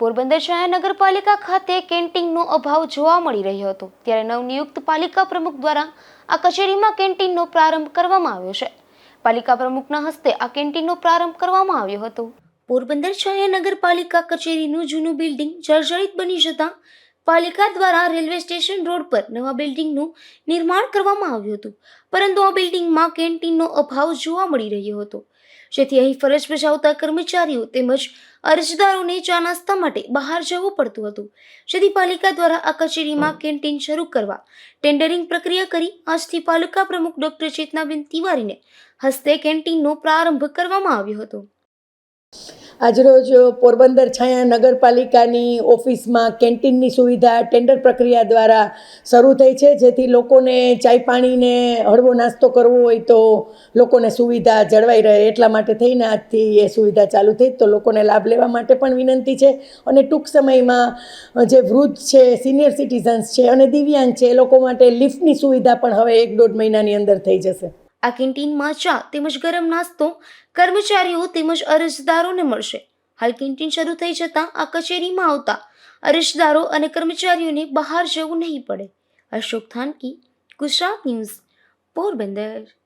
પોરબંદર શહેર નગરપાલિકા ખાતે કેન્ટીનનો અભાવ જોવા મળી રહ્યો હતો. ત્યારે નવનિયુક્ત પાલિકા પ્રમુખ દ્વારા આ કચેરીમાં કેન્ટીનનો પ્રારંભ કરવામાં આવ્યો છે. પાલિકા પ્રમુખના હસ્તે આ કેન્ટીનનો પ્રારંભ કરવામાં આવ્યો હતો. પોરબંદર શહેર નગરપાલિકા કચેરીનું જૂનું બિલ્ડિંગ જર્જરિત બની જતાં પાલિકા દ્વારા રેલવે સ્ટેશન રોડ પર નવા બિલ્ડિંગનું નિર્માણ કરવામાં આવ્યું હતું. પરંતુ આ બિલ્ડિંગમાં કેન્ટીનનો અભાવ જોવા મળી રહ્યો હતો. જેથી અહીં ફરજ બજાવતા કર્મચારીઓ તેમજ અરજદારોને ચા નાસ્તા માટે બહાર જવું પડતું હતું. જેથી પાલિકા દ્વારા આ કચેરીમાં કેન્ટીન શરૂ કરવા ટેન્ડરિંગ પ્રક્રિયા કરી આજથી પાલિકા પ્રમુખ ડોક્ટર ચેતનાબેન તિવારીને હસ્તે કેન્ટીનનો પ્રારંભ કરવામાં આવ્યો હતો. આજરોજ પોરબંદર છાયા નગરપાલિકાની ઓફિસમાં કેન્ટીનની સુવિધા ટેન્ડર પ્રક્રિયા દ્વારા શરૂ થઈ છે. જેથી લોકોને ચાય પાણીને હળવો નાસ્તો કરવો હોય તો લોકોને સુવિધા જળવાઈ રહે. એટલા માટે થઈને આજથી એ સુવિધા ચાલુ થઈ. તો લોકોને લાભ લેવા માટે પણ વિનંતી છે. અને ટૂંક સમયમાં જે વૃદ્ધ છે, સિનિયર સિટીઝન્સ છે અને દિવ્યાંગ છે, એ લોકો માટે લિફ્ટની સુવિધા પણ હવે એક દોઢ મહિનાની અંદર થઈ જશે. આ કેન્ટીનમાં ચા તેમજ ગરમ નાસ્તો કર્મચારીઓ તેમજ અરજદારોને મળશે. હાલ કેન્ટીન શરૂ થઈ જતાં આ કચેરીમાં આવતા અરજદારો અને કર્મચારીઓને બહાર જવું નહીં પડે. અશોક થાનકી, ગુજરાત ન્યૂઝ, પોરબંદર.